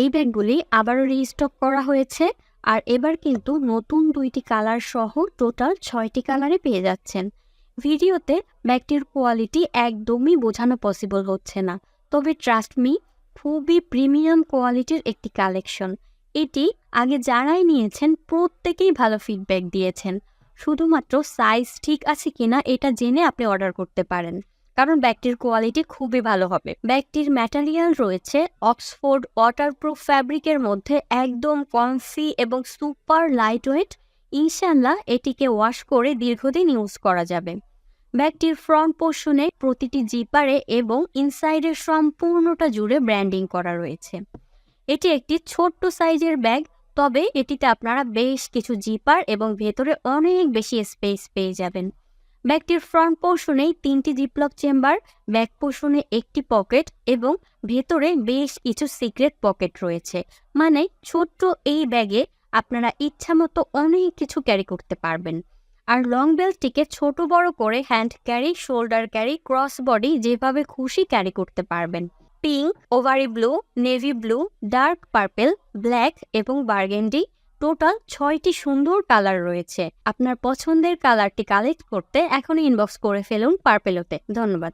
এই ব্যাগগুলি আবারও রিস্টক করা হয়েছে আর এবার কিন্তু নতুন দুইটি কালার সহ টোটাল ছয়টি কালারে পেয়ে যাচ্ছেন। ভিডিওতে ব্যাগটির কোয়ালিটি একদমই বোঝানো পসিবল হচ্ছে না। তবে ট্রাস্ট মি খুবই প্রিমিয়াম কোয়ালিটির একটি কালেকশন এটি আগে যারাই নিয়েছেন প্রত্যেকেই ভালো ফিডব্যাক দিয়েছেন। শুধুমাত্র সাইজ ঠিক আছে কিনা এটা জেনে আপনি অর্ডার করতে পারেন। কারণ ব্যাগটির কোয়ালিটি খুবই ভালো হবে। ব্যাগটির ম্যাটেরিয়াল রয়েছে অক্সফোর্ড ওয়াটারপ্রুফ ফ্যাব্রিকের মধ্যে একদম কনফি এবং সুপার লাইট ওয়েট ইনশাল্লাহ এটিকে ওয়াশ করে দীর্ঘদিন ইউজ করা যাবে। ব্যাগটির ফ্রন্ট পোর্শনে প্রতিটি জিপারে এবং ইনসাইডের সম্পূর্ণটা জুড়ে ব্র্যান্ডিং করা রয়েছে। এটি একটি ছোট্ট সাইজের ব্যাগ, তবে এটিতে আপনারা বেশ কিছু জিপার এবং ভেতরে অনেক বেশি স্পেস পেয়ে যাবেন। ব্যাগটির ফ্রন্ট পোর্শনেই তিনটি জিপলক চেম্বার ব্যাক পোর্শনে একটি পকেট এবং ভেতরে বেশ কিছু সিক্রেট পকেট রয়েছে। মানে ছোট্ট এই ব্যাগে আপনারা ইচ্ছামতো অনেক কিছু ক্যারি করতে পারবেন। আর লং বেল্টটিকে ছোট বড় করে hand carry shoulder carry cross body যেভাবে খুশি ক্যারি করতে পারবেন। Pink ivory blue navy blue dark purple black এবং বার্গেন্ডি টোটাল ছয়টি সুন্দর কালার রয়েছে। আপনার পছন্দের কালারটি কালেক্ট করতে এখনই ইনবক্স করে ফেলুন পার্পেলোতে। ধন্যবাদ।